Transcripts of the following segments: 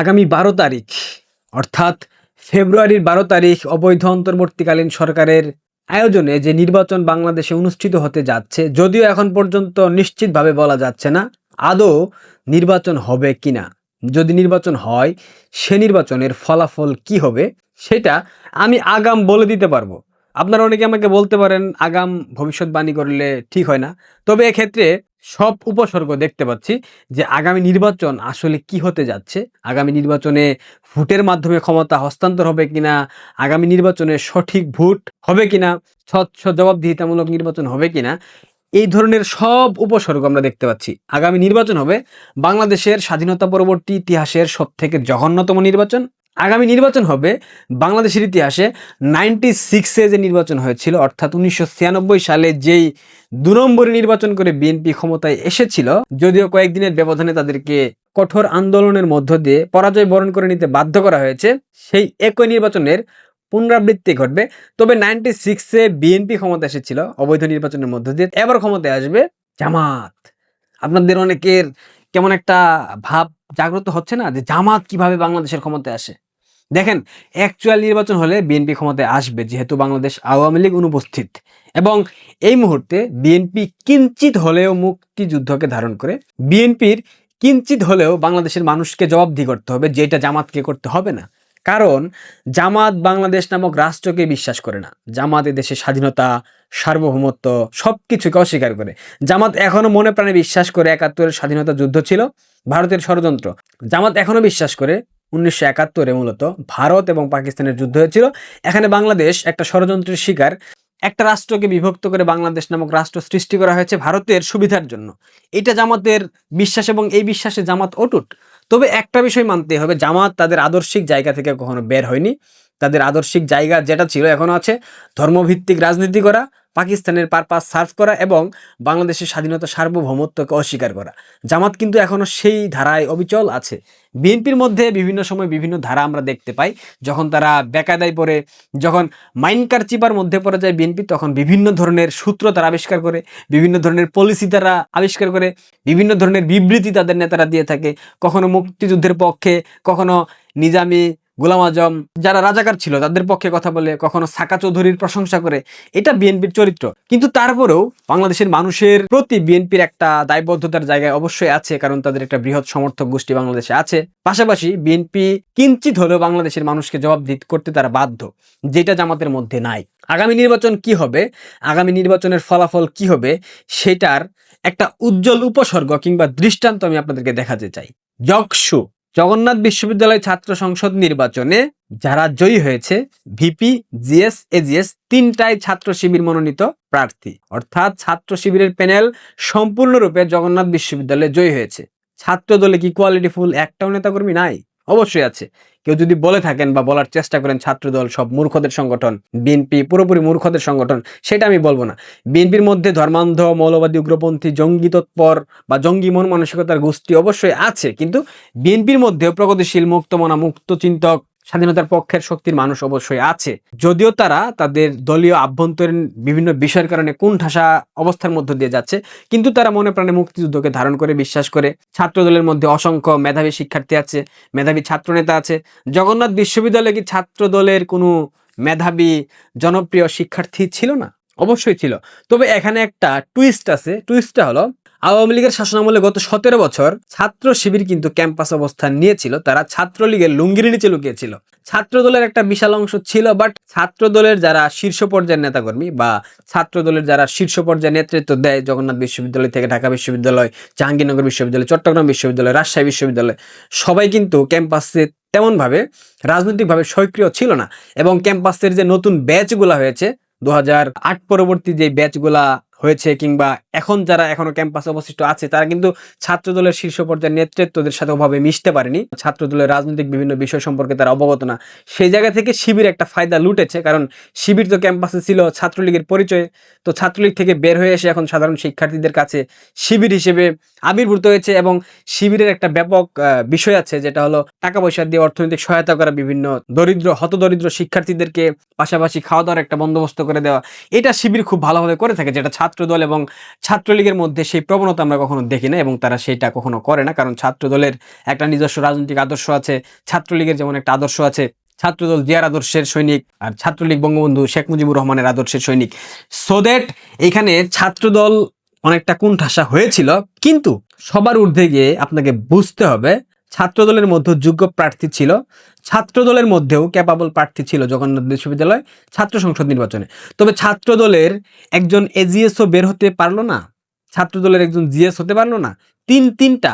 আগামী বারো তারিখ, অর্থাৎ ফেব্রুয়ারির বারো তারিখ অবৈধ অন্তর্বর্তীকালীন সরকারের আয়োজনে যে নির্বাচন বাংলাদেশে অনুষ্ঠিত হতে যাচ্ছে, যদিও এখন পর্যন্ত নিশ্চিতভাবে বলা যাচ্ছে না আদৌ নির্বাচন হবে কি না যদি নির্বাচন হয়, সে নির্বাচনের ফলাফল কি হবে, সেটা আমি আগাম বলে দিতে পারব। আপনারা অনেকে আমাকে বলতে পারেন, আগাম ভবিষ্যৎবাণী করলে ঠিক হয় না। তবে এক্ষেত্রে সব উপসর্গ দেখতে পাচ্ছি যে আগামী নির্বাচন আসলে কি হতে যাচ্ছে। আগামী নির্বাচনে ভোটের মাধ্যমে ক্ষমতা হস্তান্তর হবে কিনা, আগামী নির্বাচনে সঠিক ভোট হবে কিনা, স্বচ্ছ জবাবদিহিতামূলক নির্বাচন হবে কিনা, এই ধরনের সব উপসর্গ আমরা দেখতে পাচ্ছি। আগামী নির্বাচন হবে বাংলাদেশের স্বাধীনতা পরবর্তী ইতিহাসের সব থেকে জঘন্যতম নির্বাচন। আগামী নির্বাচন হবে বাংলাদেশের ইতিহাসে নাইনটি সিক্সে যে নির্বাচন হয়েছিল, অর্থাৎ উনিশশো ছিয়ানব্বই সালে যেই দু নম্বরে নির্বাচন করে বিএনপি ক্ষমতায় এসেছিল, যদিও কয়েকদিনের ব্যবধানে তাদেরকে কঠোর আন্দোলনের মধ্য দিয়ে পরাজয় বরণ করে নিতে বাধ্য করা হয়েছে, সেই একই নির্বাচনের পুনরাবৃত্তি ঘটবে। তবে নাইনটি সিক্সে বিএনপি ক্ষমতা এসেছিল, অবৈধ নির্বাচনের মধ্য দিয়ে, এবার ক্ষমতায় আসবে জামাত। আপনাদের অনেকের কেমন একটা ভাব জাগ্রত হচ্ছে না যে জামাত কীভাবে বাংলাদেশের ক্ষমতায় আসে? দেখেন অ্যাকচুয়াল নির্বাচন হলে বিএনপি ক্ষমতায় আসবে যেহেতু বাংলাদেশ আওয়ামী লীগ অনুপস্থিত। এবং এই মুহূর্তে বিএনপি কিঞ্চিত হলেও মুক্তিযুদ্ধকে ধারণ করে বিএনপির কিঞ্চিত হলেও বাংলাদেশের মানুষকে জবাবদি করতে হবে, যেটা জামাতকে করতে হবে না। কারণ, জামাত বাংলাদেশ নামক রাষ্ট্রকে বিশ্বাস করে না। জামাত দেশের স্বাধীনতা, সার্বভৌমত্ব সব কিছুকে অস্বীকার করে। জামাত এখনও মনে প্রাণে বিশ্বাস করে একাত্তরের স্বাধীনতা যুদ্ধ ছিল, ভারতের ষড়যন্ত্র। জামাত এখনও বিশ্বাস করে উনিশশো একাত্তরে মূলত ভারত এবং পাকিস্তানের যুদ্ধ হয়েছিল। এখানে বাংলাদেশ একটা ষড়যন্ত্রের শিকার। একটা রাষ্ট্রকে বিভক্ত করে বাংলাদেশ নামক রাষ্ট্র সৃষ্টি করা হয়েছে ভারতের সুবিধার জন্য। এটা জামাতের বিশ্বাস এবং এই বিশ্বাসে জামাত অটুট। তবে একটা বিষয় মানতে হবে, জামাত তাদের আদর্শিক জায়গা থেকে কখনো বের হয়নি। তাদের আদর্শিক জায়গা যেটা ছিল এখনও আছে, ধর্মভিত্তিক রাজনীতি করা। পাকিস্তানের পারপাস সার্ভ করা এবং বাংলাদেশের স্বাধীনতা সার্বভৌমত্বকে অস্বীকার করা। জামাত কিন্তু এখনও সেই ধারায় অবিচল আছে। বিএনপির মধ্যে বিভিন্ন সময় বিভিন্ন ধারা আমরা দেখতে পাই, যখন তারা বেকায়দায় পড়ে, যখন মাইন কারচিপার মধ্যে পড়ে যায় বিএনপি, তখন বিভিন্ন ধরনের সূত্র তারা আবিষ্কার করে, বিভিন্ন ধরনের পলিসি তারা আবিষ্কার করে, বিভিন্ন ধরনের বিবৃতি তাদের নেতারা দিয়ে থাকে। কখনো মুক্তিযুদ্ধের পক্ষে, কখনো নিজামি গোলাম আজম, যারা রাজাকার ছিল, তাদের পক্ষে কথা বলে কখনো সাকা চৌধুরীর প্রশংসা করে, এটা বিএনপির চরিত্র। কিন্তু তারপরেও বাংলাদেশের মানুষের প্রতি বিএনপির একটা দায়বদ্ধতার জায়গায় অবশ্যই আছে, কারণ তাদের একটা বৃহৎ সমর্থক গোষ্ঠী বাংলাদেশে আছে। পাশাপাশি বিএনপি কিঞ্চিত হলেও বাংলাদেশের মানুষকে জবাবদিহি করতে তারা বাধ্য, যেটা জামাতের মধ্যে নাই। আগামী নির্বাচন কি হবে? আগামী নির্বাচনের ফলাফল কি হবে? সেটার একটা উজ্জ্বল উপসর্গ কিংবা দৃষ্টান্ত আমি আপনাদেরকে দেখাতে চাই। যকসু। জগন্নাথ বিশ্ববিদ্যালয় ছাত্র সংসদ নির্বাচনে যারা জয়ী হয়েছে, ভিপি, জিএস, এজিএস তিনটাই ছাত্র শিবির মনোনীত প্রার্থী। অর্থাৎ ছাত্র শিবিরের প্যানেল সম্পূর্ণরূপে জগন্নাথ বিশ্ববিদ্যালয়ে জয়ী হয়েছে। ছাত্র দলে কি কোয়ালিটিফুল একটাও নেতাকর্মী নাই? অবশ্যই আছে। কেউ যদি বলে থাকেন বা বলার চেষ্টা করেন ছাত্রদল, সব মূর্খদের সংগঠন, বিএনপি, পুরোপুরি মূর্খদের সংগঠন, সেটা আমি বলব না। বিএনপির মধ্যে ধর্মান্ধ, মৌলবাদী, উগ্রপন্থী, জঙ্গি তৎপর বা জঙ্গি মন মানসিকতার গোষ্ঠী অবশ্যই আছে। কিন্তু বিএনপির মধ্যেও প্রগতিশীল, মুক্তমনা মুক্ত চিন্তক স্বাধীনতার পক্ষের শক্তির মানুষ অবশ্যই আছে। যদিও তারা তাদের দলীয় আভ্যন্তরীণ বিভিন্ন বিষয়ের কারণে কোন ঠাসা অবস্থার মধ্য দিয়ে যাচ্ছে, কিন্তু তারা মনে প্রাণে মুক্তিযুদ্ধকে ধারণ করে, বিশ্বাস করে। ছাত্র দলের মধ্যে অসংখ্য মেধাবী শিক্ষার্থী আছে, মেধাবী ছাত্রনেতা আছে। জগন্নাথ বিশ্ববিদ্যালয়ে কি ছাত্র দলের কোনো মেধাবী, জনপ্রিয় শিক্ষার্থী ছিল না? অবশ্যই ছিল। তবে এখানে একটা টুইস্ট আছে টুইস্টটা হলো আওয়ামী লীগের শাসনামলে গত সতেরো বছর ছাত্র শিবির কিন্তু ক্যাম্পাস অবস্থান নিয়েছিল। তারা ছাত্রলীগের লুঙ্গির নিচে লুকিয়েছিল। ছাত্র দলের একটা বিশাল অংশ ছিল বাট ছাত্র দলের যারা শীর্ষ পর্যায়ের নেতাকর্মী বা ছাত্র দলের যারা শীর্ষ পর্যায়ে নেতৃত্ব দেয় জগন্নাথ বিশ্ববিদ্যালয় থেকে ঢাকা বিশ্ববিদ্যালয়, জাহাঙ্গীরনগর বিশ্ববিদ্যালয়, চট্টগ্রাম বিশ্ববিদ্যালয়, রাজশাহী বিশ্ববিদ্যালয়, সবাই কিন্তু ক্যাম্পাসে তেমনভাবে রাজনৈতিকভাবে সক্রিয় ছিল না। এবং ক্যাম্পাসের যে নতুন ব্যাচগুলা হয়েছে, দু পরবর্তী যে ব্যাচগুলা হয়েছে কিংবা এখন যারা এখনও ক্যাম্পাসে অবশিষ্ট আছে, তারা কিন্তু ছাত্র দলের শীর্ষ পর্যায়ের নেতৃত্বদের সাথে ওভাবে মিশতে পারেনি। ছাত্র দলের রাজনৈতিক বিভিন্ন বিষয় সম্পর্কে তারা অবগত না। সেই জায়গা থেকে শিবির একটা ফায়দা লুটেছে, কারণ শিবির তো ক্যাম্পাসে ছিল, ছাত্রলীগের পরিচয়। তো ছাত্রলীগ থেকে বের হয়ে এসে এখন সাধারণ শিক্ষার্থীদের কাছে শিবির হিসেবে আবির্ভূত হয়েছে এবং শিবিরের একটা ব্যাপক বিষয় আছে, যেটা হলো টাকা পয়সা দিয়ে অর্থনৈতিক সহায়তা করা বিভিন্ন দরিদ্র, হতদরিদ্র শিক্ষার্থীদেরকে পাশাপাশি খাওয়া দাওয়ার একটা বন্দোবস্ত করে দেওয়া। এটা শিবির খুব ভালোভাবে করে থাকে, যেটা ছাত্রদল এবং ছাত্রলীগের মধ্যে সেই প্রবণতা আমরা কখনো দেখি না এবং তারা সেটা কখনো করে না। কারণ ছাত্রদলের একটা নিজস্ব রাজনৈতিক আদর্শ আছে, ছাত্রলীগের যেমন একটা আদর্শ আছে, ছাত্রদল জিয়ার আদর্শের সৈনিক আর ছাত্রলীগ বঙ্গবন্ধু শেখ মুজিবুর রহমানের আদর্শের সৈনিক। সো দ্যাট এখানে ছাত্রদল অনেকটা কুণ্ঠাসা হয়েছিল, কিন্তু সবার ঊর্ধ্বে গিয়ে আপনাকে বুঝতে হবে ছাত্রদলের মধ্যে যোগ্য প্রার্থী ছিল। ছাত্রদলের মধ্যেও ক্যাপাবল প্রার্থী ছিল জগন্নাথ বিশ্ববিদ্যালয় ছাত্র সংসদ নির্বাচনে। তবে ছাত্রদলের একজন এজিএসও বের হতে পারল না। ছাত্রদলের একজন জিএস হতে পারল না। তিন তিনটা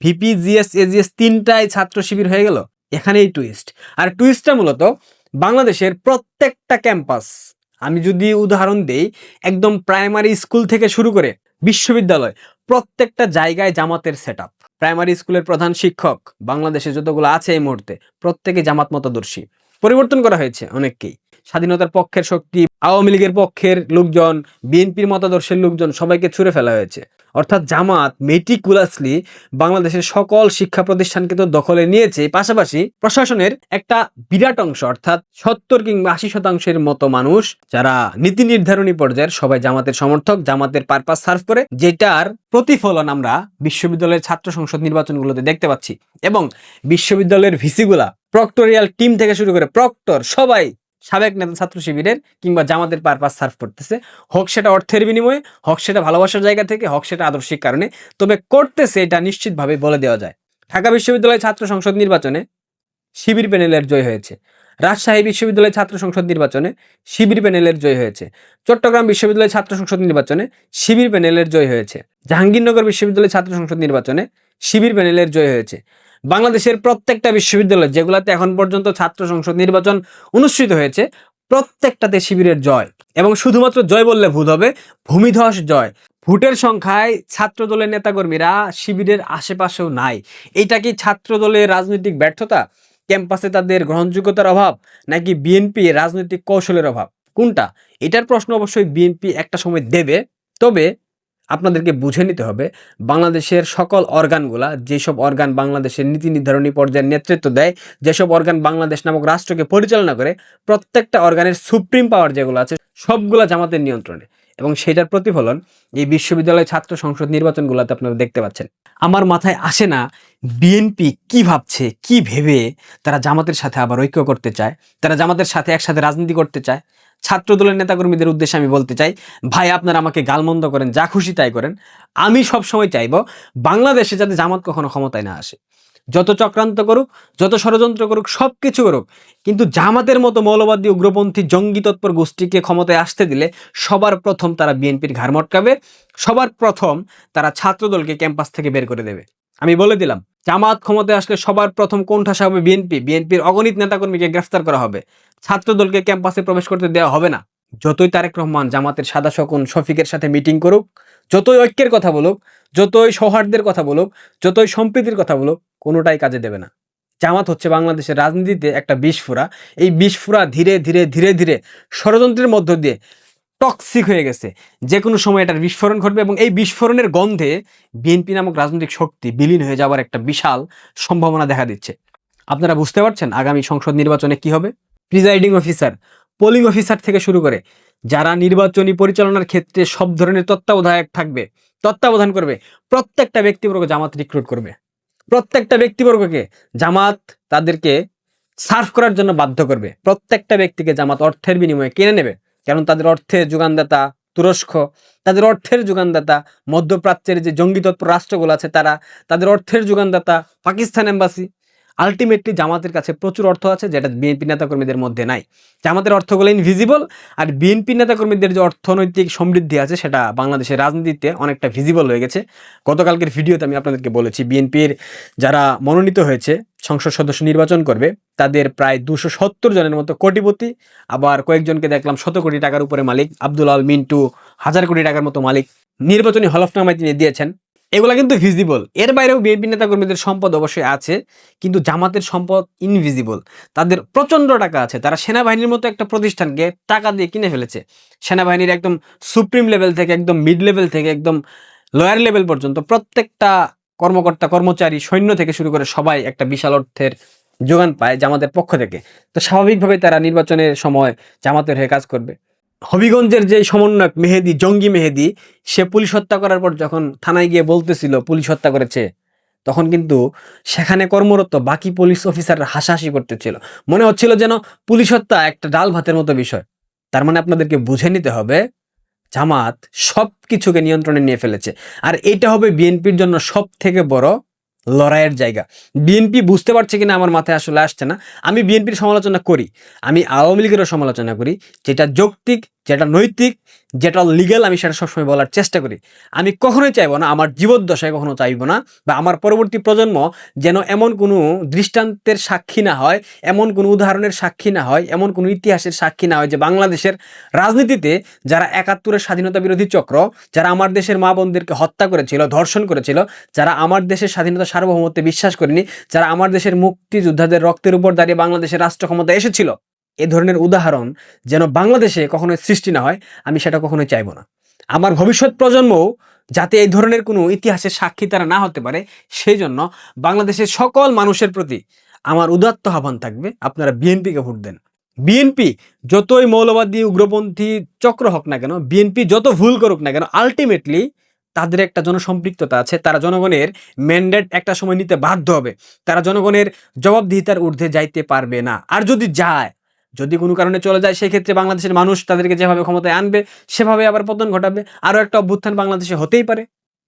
ভিপি জিএস এজিএস তিনটাই ছাত্র শিবির হয়ে গেল। এখানেই টুইস্ট আর টুইস্টটা মূলত বাংলাদেশের প্রত্যেকটা ক্যাম্পাস আমি যদি উদাহরণ দেই, একদম প্রাইমারি স্কুল থেকে শুরু করে বিশ্ববিদ্যালয় প্রত্যেকটা জায়গায় জামাতের সেট প্রাইমারি স্কুলের প্রধান শিক্ষক, বাংলাদেশে যতগুলো আছে এই মুহূর্তে প্রত্যেকে জামাত মতাদর্শী। পরিবর্তন করা হয়েছে অনেককেই। স্বাধীনতার পক্ষের শক্তি, আওয়ামী লীগের পক্ষের লোকজন, বিএনপির মতাদর্শের লোকজন সবাইকে ছুড়ে ফেলা হয়েছে। অর্থাৎ জামাত মেটিকুলাসলি বাংলাদেশের সকল শিক্ষা প্রতিষ্ঠানকে তো দখলে নিয়েছে। পাশাপাশি প্রশাসনের একটা বিরাট অংশ, অর্থাৎ সত্তর কিংবা আশি শতাংশের মতো মানুষ, যারা নীতি নির্ধারণী পর্যায়ের সবাই জামাতের সমর্থক, জামাতের পারপাস সার্ভ করে, যেটার প্রতিফলন আমরা বিশ্ববিদ্যালয়ের ছাত্র সংসদ নির্বাচনগুলোতে দেখতে পাচ্ছি। এবং বিশ্ববিদ্যালয়ের ভিসিগুলা, প্রক্টোরিয়াল টিম থেকে শুরু করে প্রক্টর, সবাই সাবেক নেতা ছাত্র শিবিরের কিংবা জামাতের পারপাস সার্ভ করতেছে। হোক সেটা অর্থের বিনিময়ে, হোক সেটা ভালোবাসার জায়গা থেকে, হোক সেটা আদর্শিক কারণে। তবে করতেছে এটা নিশ্চিতভাবে বলে দেওয়া যায়। ঢাকা বিশ্ববিদ্যালয় ছাত্র সংসদ নির্বাচনে শিবির প্যানেলের জয় হয়েছে। রাজশাহী বিশ্ববিদ্যালয় ছাত্র সংসদ নির্বাচনে শিবির প্যানেলের জয় হয়েছে। চট্টগ্রাম বিশ্ববিদ্যালয় ছাত্র সংসদ নির্বাচনে শিবির প্যানেলের জয় হয়েছে। জাহাঙ্গীরনগর বিশ্ববিদ্যালয় ছাত্র সংসদ নির্বাচনে শিবির প্যানেলের জয় হয়েছে। বাংলাদেশের প্রত্যেকটা বিশ্ববিদ্যালয়, যেগুলোতে এখন পর্যন্ত ছাত্র সংসদ নির্বাচন অনুষ্ঠিত হয়েছে, প্রত্যেকটাতে শিবিরের জয়। এবং শুধুমাত্র জয় বললে ভুল হবে, ভূমিধস জয়। ভোটের সংখ্যায় ছাত্র দলের নেতাকর্মীরা শিবিরের আশেপাশেও নাই। এটা কি ছাত্র দলের রাজনৈতিক ব্যর্থতা? ক্যাম্পাসে তাদের গ্রহণযোগ্যতার অভাব, নাকি বিএনপি রাজনৈতিক কৌশলের অভাব? কোনটা? এটার প্রশ্ন অবশ্যই বিএনপি একটা সময় দেবে। তবে আপনাদেরকে বুঝে নিতে হবে, বাংলাদেশের সকল অর্গানগুলা যেসব অর্গান বাংলাদেশের নীতি নির্ধারণী পর্যায়ের নেতৃত্ব দেয়, যেসব অর্গান বাংলাদেশ নামক রাষ্ট্রকে পরিচালনা করে, প্রত্যেকটা অর্গানের সুপ্রিম পাওয়ার যেগুলো আছে, সবগুলা জামাতের নিয়ন্ত্রণে। এবং সেটার প্রতিফলন এই বিশ্ববিদ্যালয় ছাত্র সংসদ নির্বাচনগুলোতে আপনারা দেখতে পাচ্ছেন। আমার মাথায় আসে না বিএনপি কি ভাবছে, কি ভেবে তারা জামাতের সাথে আবার ঐক্য করতে চায়, তারা জামাতের সাথে একসাথে রাজনীতি করতে চায়। ছাত্র দলের নেতাকর্মীদের উদ্দেশ্যে আমি বলতে চাই, ভাই আপনারা আমাকে গালমন্দ করেন, যা খুশি তাই করেন। আমি সব সময় চাইব বাংলাদেশে যাতে জামাত কখনো ক্ষমতায় না আসে। যত চক্রান্ত করুক, যত ষড়যন্ত্র করুক সব কিছু করুক, কিন্তু জামাতের মতো মৌলবাদী উগ্রপন্থী জঙ্গি তৎপর গোষ্ঠীকে ক্ষমতায় আসতে দিলে সবার প্রথম তারা বিএনপির ঘাড় মটকাবে, সবার প্রথম তারা ছাত্রদলকে ক্যাম্পাস থেকে বের করে দেবে। আমি বলে দিলাম, জামাত ক্ষমতায় আসলে সবার প্রথম কোণঠাসা হবে বিএনপি, বিএনপির অগণিত নেতাকর্মীকে গ্রেফতার করা হবে। ছাত্রদলকে ক্যাম্পাসে প্রবেশ করতে দেওয়া হবে না। যতই তারেক রহমান জামাতের সাদা শকুন শফিকের সাথে মিটিং করুক, যতই ঐক্যের কথা বলুক, যতই সৌহার্দ্যের কথা বলুক, যতই সম্প্রীতির কথা বলুক, কোনোটাই কাজে দেবে না। জামাত হচ্ছে বাংলাদেশের রাজনীতিতে একটা বিস্ফোরা। এই বিস্ফোরা ধীরে ধীরে ধীরে ধীরে ষড়যন্ত্রের মধ্য দিয়ে টক্সিক হয়ে গেছে। যে কোনো সময় এটার বিস্ফোরণ ঘটবে এবং এই বিস্ফোরণের গন্ধে বিএনপি নামক রাজনৈতিক শক্তি বিলীন হয়ে যাওয়ার একটা বিশাল সম্ভাবনা দেখা দিচ্ছে। আপনারা বুঝতে পারছেন আগামী সংসদ নির্বাচনে কি হবে? প্রিজাইডিং অফিসার পোলিং অফিসার থেকে শুরু করে যারা নির্বাচনী পরিচালনার ক্ষেত্রে সব ধরনের তত্ত্বাবধায়ক থাকবে, তত্ত্বাবধান করবে, প্রত্যেকটা ব্যক্তিবর্গ জামাত রিক্রুট করবে। প্রত্যেকটা ব্যক্তিবর্গকে জামাত তাদেরকে সার্ভ করার জন্য বাধ্য করবে। প্রত্যেকটা ব্যক্তিকে জামাত অর্থের বিনিময়ে কিনে নেবে। কারণ তাদের অর্থের যোগানদাতা তুরস্ক, তাদের অর্থের যোগানদাতা মধ্যপ্রাচ্যের যে জঙ্গি তৎপর রাষ্ট্রগুলো আছে তারা, তাদের অর্থের যোগানদাতা পাকিস্তান এম্বাসি আলটিমেটলি জামাতের কাছে প্রচুর অর্থ আছে, যেটা বিএনপি নেতাকর্মীদের মধ্যে নাই। জামাতের অর্থগুলো ইনভিজিবল আর বিএনপি নেতাকর্মীদের যে অর্থনৈতিক সমৃদ্ধি আছে, সেটা বাংলাদেশের রাজনীতিতে অনেকটা ভিজিবল হয়ে গেছে। গতকালকের ভিডিওতে আমি আপনাদেরকে বলেছি, বিএনপির যারা মনোনীত হয়েছে, সংসদ সদস্য নির্বাচন করবে, তাদের প্রায় দুশো সত্তর জনের মতো কোটিপতি, আবার কয়েকজনকে দেখলাম শত কোটি টাকার উপরে মালিক, আব্দুল আল মিন্টু হাজার কোটি টাকার মতো মালিক। নির্বাচনী হলফনামায় তিনি দিয়েছেন এগুলা কিন্তু ভিজিবল এর বাইরেও বিএনপি নেতাকর্মীদের সম্পদ অবশ্যই আছে, কিন্তু জামাতের সম্পদ ইনভিজিবল তাদের প্রচণ্ড টাকা আছে। তারা সেনাবাহিনীর মতো একটা প্রতিষ্ঠানকে টাকা দিয়ে কিনে ফেলেছে। সেনাবাহিনীর একদম সুপ্রিম লেভেল থেকে, একদম মিড লেভেল থেকে, একদম লোয়ার লেভেল পর্যন্ত প্রত্যেকটা কর্মকর্তা, কর্মচারী, সৈন্য থেকে শুরু করে সবাই একটা বিশাল অর্থের যোগান পায় জামাতের পক্ষ থেকে। তো স্বাভাবিকভাবে তারা নির্বাচনের সময় জামাতের হয়ে কাজ করবে। হবিগঞ্জের যে সমন্বয়ক মেহেদি, জঙ্গি মেহেদি, সে পুলিশ হত্যা করার পর যখন থানায় গিয়ে বলতেছিল পুলিশ হত্যা করেছে, তখন কিন্তু সেখানে কর্মরত বাকি পুলিশ অফিসার হাসাহাসি করতেছিল। মনে হচ্ছিল যেন পুলিশ হত্যা একটা ডাল ভাতের মতো বিষয়। তার মানে আপনাদেরকে বুঝে নিতে হবে, জামাত সব কিছুকে নিয়ন্ত্রণে নিয়ে ফেলেছে। আর এটা হবে বিএনপির জন্য সব থেকে বড় লড়াইয়ের জায়গা। বিএনপি বুঝতে পারছে কিনা আমার মাথায় আসলে আসছে না। আমি বিএনপির সমালোচনা করি। আমি আওয়ামী লীগেরও সমালোচনা করি। যেটা যৌক্তিক যেটা নৈতিক, যেটা লিগ্যাল আমি সেটা সবসময় বলার চেষ্টা করি। আমি কখনোই চাইব না আমার জীবদ্দশায় কখনো চাইব না বা আমার পরবর্তী প্রজন্ম যেন এমন কোনো দৃষ্টান্তের সাক্ষী না হয়, এমন কোনো উদাহরণের সাক্ষী না হয়, এমন কোনো ইতিহাসের সাক্ষী না হয় যে বাংলাদেশের রাজনীতিতে যারা একাত্তরের স্বাধীনতা বিরোধী চক্র, যারা আমার দেশের মা বোনদেরকে হত্যা করেছিল, ধর্ষণ করেছিল, যারা আমার দেশের স্বাধীনতা সার্বভৌমত্বে বিশ্বাস করেনি, যারা আমার দেশের মুক্তিযোদ্ধাদের রক্তের উপর দাঁড়িয়ে বাংলাদেশের রাষ্ট্র ক্ষমতা এসেছিল এ ধরনের উদাহরণ যেন বাংলাদেশে কখনোই সৃষ্টি না হয়, আমি সেটা কখনোই চাইব না। আমার ভবিষ্যৎ প্রজন্মও যাতে এই ধরনের কোনো ইতিহাসের সাক্ষী তারা না হতে পারে সেই জন্য বাংলাদেশের সকল মানুষের প্রতি আমার উদাত্ত আহ্বান থাকবে, আপনারা বিএনপিকে ভোট দেন। বিএনপি যতই মৌলবাদী, উগ্রপন্থী চক্র হোক না কেন, বিএনপি যত ভুল করুক না কেন আলটিমেটলি তাদের একটা জনসম্পৃক্ততা আছে, তারা জনগণের ম্যান্ডেট একটা সময় নিতে বাধ্য হবে। তারা জনগণের জবাবদিহিতার ঊর্ধ্বে যাইতে পারবে না। আর যদি যায় যদি কোনো কারণে চলে যায় সেই ক্ষেত্রে বাংলাদেশের মানুষ তাদেরকে যেভাবে ক্ষমতায় আনবে, সেভাবে আবার পতন ঘটাবে। আরও একটা অভ্যুত্থান বাংলাদেশে হতেই পারে।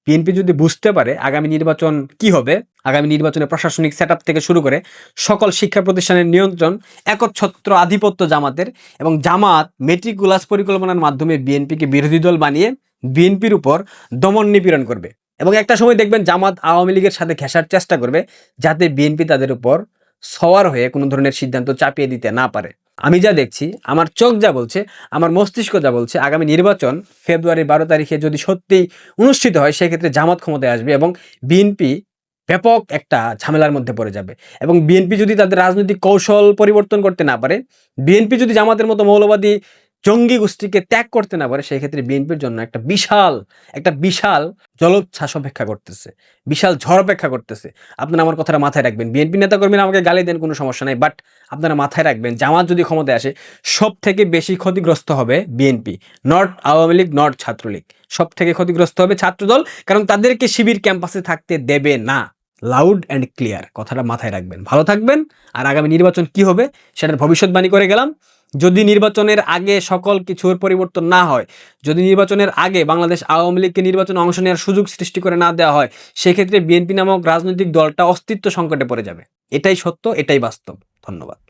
বিএনপি যদি বুঝতে পারে আগামী নির্বাচন কি হবে, আগামী নির্বাচনে প্রশাসনিক সেট থেকে শুরু করে সকল শিক্ষা প্রতিষ্ঠানের নিয়ন্ত্রণ, একচ্ছত্র আধিপত্য জামাতের এবং জামাত মেট্রিকুলাস পরিকল্পনার মাধ্যমে বিএনপিকে বিরোধী দল বানিয়ে বিএনপির উপর দমন নিপীড়ন করবে। এবং একটা সময় দেখবেন জামাত আওয়ামী লীগের সাথে ঘেঁষার চেষ্টা করবে যাতে বিএনপি তাদের উপর সওয়ার হয়ে কোনো ধরনের সিদ্ধান্ত চাপিয়ে দিতে না পারে। আমি যা দেখছি, আমার চোখ যা বলছে, আমার মস্তিষ্ক যা বলছে, আগামী নির্বাচন ফেব্রুয়ারি বারো তারিখে যদি সত্যিই অনুষ্ঠিত হয়, সেক্ষেত্রে জামাত ক্ষমতায় আসবে এবং বিএনপি ব্যাপক একটা ঝামেলার মধ্যে পড়ে যাবে। এবং বিএনপি যদি তাদের রাজনৈতিক কৌশল পরিবর্তন করতে না পারে, বিএনপি যদি জামাতের মতো মৌলবাদী জঙ্গি গোষ্ঠীকে ত্যাগ করতে না পারে সেই ক্ষেত্রে বিএনপির জন্য একটা বিশাল একটা বিশাল জলোচ্ছ্বাস অপেক্ষা করতেছে, বিশাল ঝড় অপেক্ষা করতেছে। আপনারা আমার কথাটা মাথায় রাখবেন, বিএনপি নেতাকর্মীরা আমাকে গালি দেন, কোনো সমস্যা নাই বাট আপনারা মাথায় রাখবেন, জামাত যদি ক্ষমতায় আসে সব থেকে বেশি ক্ষতিগ্রস্ত হবে বিএনপি নট আওয়ামী লীগ নট ছাত্রলীগ। সব থেকে ক্ষতিগ্রস্ত হবে ছাত্রদল, কারণ তাদেরকে শিবির ক্যাম্পাসে থাকতে দেবে না। লাউড অ্যান্ড ক্লিয়ার কথাটা মাথায় রাখবেন। ভালো থাকবেন, আর আগামী নির্বাচন কি হবে, সেটার ভবিষ্যৎবাণী করে গেলাম। যদি নির্বাচনের আগে সকল কিছুর পরিবর্তন না হয়, যদি নির্বাচনের আগে বাংলাদেশ আওয়ামী লীগকে নির্বাচনে অংশ নেওয়ার সুযোগ সৃষ্টি করে না দেওয়া হয়, সেক্ষেত্রে বিএনপি নামক রাজনৈতিক দলটা অস্তিত্ব সংকটে পড়ে যাবে। এটাই সত্য, এটাই বাস্তব। ধন্যবাদ।